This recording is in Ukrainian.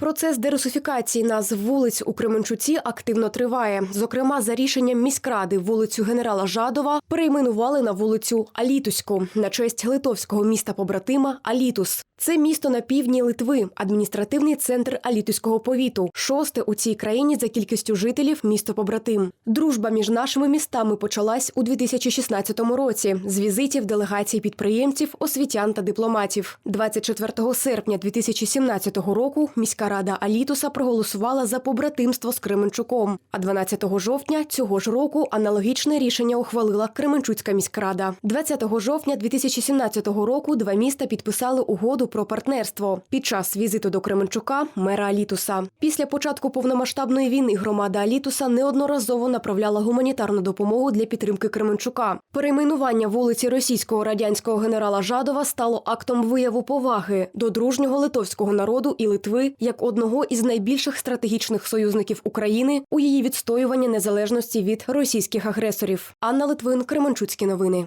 Процес дерусифікації назв вулиць у Кременчуці активно триває. Зокрема, за рішенням міськради вулицю генерала Жадова перейменували на вулицю Алітуську на честь литовського міста побратима Алітус. Це місто на півдні Литви, адміністративний центр Алітуського повіту, шосте у цій країні за кількістю жителів місто побратим. Дружба між нашими містами почалась у 2016 році з візитів делегацій підприємців, освітян та дипломатів. 24 серпня 2017 року міська рада Алітуса проголосувала за побратимство з Кременчуком. А 12 жовтня цього ж року аналогічне рішення ухвалила Кременчуцька міськрада. 20 жовтня 2017 року два міста підписали угоду про партнерство під час візиту до Кременчука мера Алітуса. Після початку повномасштабної війни громада Алітуса неодноразово направляла гуманітарну допомогу для підтримки Кременчука. Перейменування вулиці російського радянського генерала Жадова стало актом вияву поваги до дружнього литовського народу і Литви як одного із найбільших стратегічних союзників України у її відстоюванні незалежності від російських агресорів. Анна Литвин, Кременчуцькі новини.